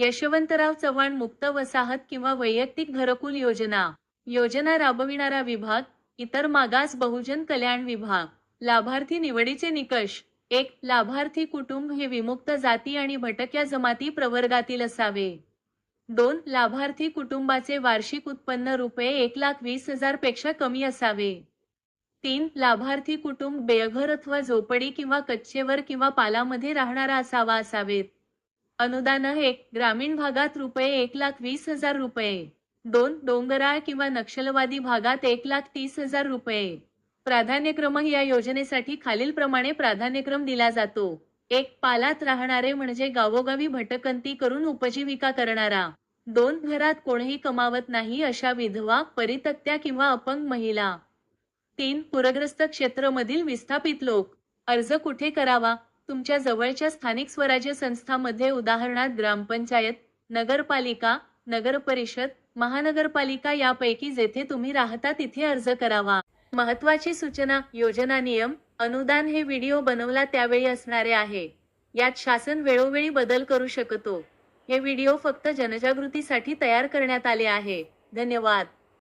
यशवंतराव चव्हाण मुक्त वसाहत किंवा वैयक्तिक घरकुल योजना. योजना राबविणारा विभाग इतर मागास बहुजन कल्याण विभाग. लाभार्थी निवडीचे निकष. एक लाभार्थी कुटुंब हे विमुक्त जाती आणि भटक्या जमाती प्रवर्गातील असावे. दोन लाभार्थी कुटुंबाचे वार्षिक उत्पन्न रुपये एक लाख वीस हजारपेक्षा कमी असावे. तीन लाभार्थी कुटुंब बेघर अथवा झोपडी किंवा कच्चेवर किंवा पालामध्ये राहणारा असावा असावेत. अनुदान हे ग्रामीण भागात रुपये एक लाख वीस हजार रुपये. दोन डोंगराळ किंवा नक्षलवादी भागात एक लाख तीस हजार रुपये. प्राधान्यक्रम या योजनेसाठी खालीलप्रमाणे प्राधान्यक्रम दिला जातो. एक पालात राहणारे म्हणजे गावोगावी भटकंती करून उपजीविका करणारा. दोन घरात कोणीही कमावत नाही अशा विधवा परितक्त्या किंवा अपंग महिला. तीन पूरग्रस्त क्षेत्रमधील विस्थापित लोक. अर्ज कुठे करावा? तुमच्या जवळच्या स्थानिक स्वराज्य संस्थामध्ये उदाहरणार्थ ग्रामपंचायत नगरपालिका नगरपरिषद महानगरपालिका यापैकी जेथे तुम्ही राहता तिथे अर्ज करावा. महत्वाची सूचना योजना नियम अनुदान हे व्हिडिओ बनवला त्यावेळी असणारे आहे. यात शासन वेळोवेळी बदल करू शकतो. हे व्हिडिओ फक्त जनजागृतीसाठी तयार करण्यात आले आहे. धन्यवाद.